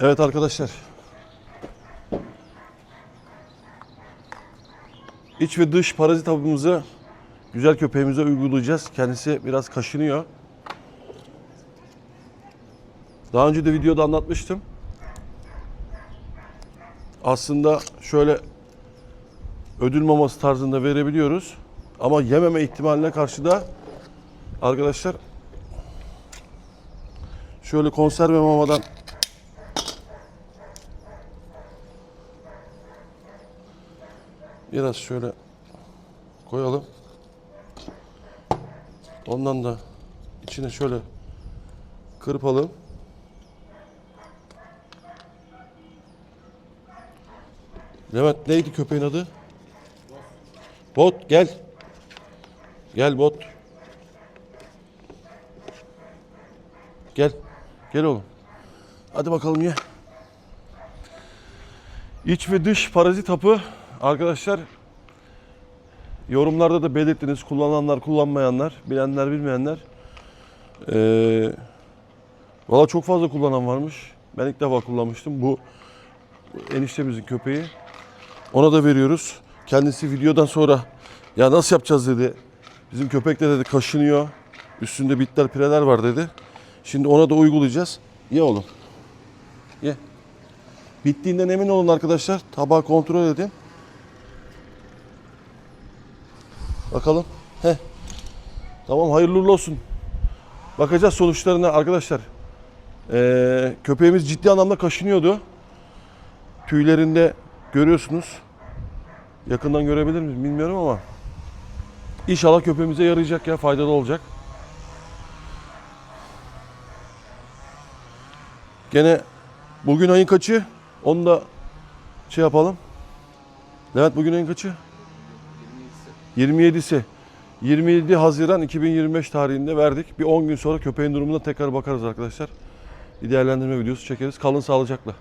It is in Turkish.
Evet arkadaşlar. İç ve dış parazit hapımızı güzel köpeğimize uygulayacağız. Kendisi biraz kaşınıyor. Daha önce de videoda anlatmıştım. Aslında şöyle ödül maması tarzında verebiliyoruz. Ama yememe ihtimaline karşı da arkadaşlar şöyle konserve mamadan biraz şöyle koyalım. Ondan da içine şöyle kırpalım. Levent neydi köpeğin adı? Bot gel. Gel bot. Gel. Gel oğlum. Hadi bakalım ye. İç ve dış parazit hapı arkadaşlar yorumlarda da belirttiniz. Kullananlar, kullanmayanlar, bilenler, bilmeyenler. Ee, Valla çok fazla kullanan varmış. Ben ilk defa kullanmıştım. Bu eniştemizin köpeği. Ona da veriyoruz. Kendisi videodan sonra ya nasıl yapacağız dedi. Bizim köpek de dedi kaşınıyor. Üstünde bitler pireler var dedi. Şimdi ona da uygulayacağız. Ye oğlum. Ye. Bittiğinden emin olun arkadaşlar. Tabağı kontrol edin. Bakalım. Heh. Tamam hayırlı olsun. Bakacağız sonuçlarına arkadaşlar. Ee, köpeğimiz ciddi anlamda kaşınıyordu. Tüylerinde görüyorsunuz. Yakından görebilir miyiz bilmiyorum ama. İnşallah köpeğimize yarayacak ya faydalı olacak. Gene bugün ayın kaçı? Onu da şey yapalım. Levent bugün ayın kaçı? 27'si. 27 Haziran 2025 tarihinde verdik. Bir 10 gün sonra köpeğin durumuna tekrar bakarız arkadaşlar. Bir değerlendirme videosu çekeriz. Kalın sağlıcakla.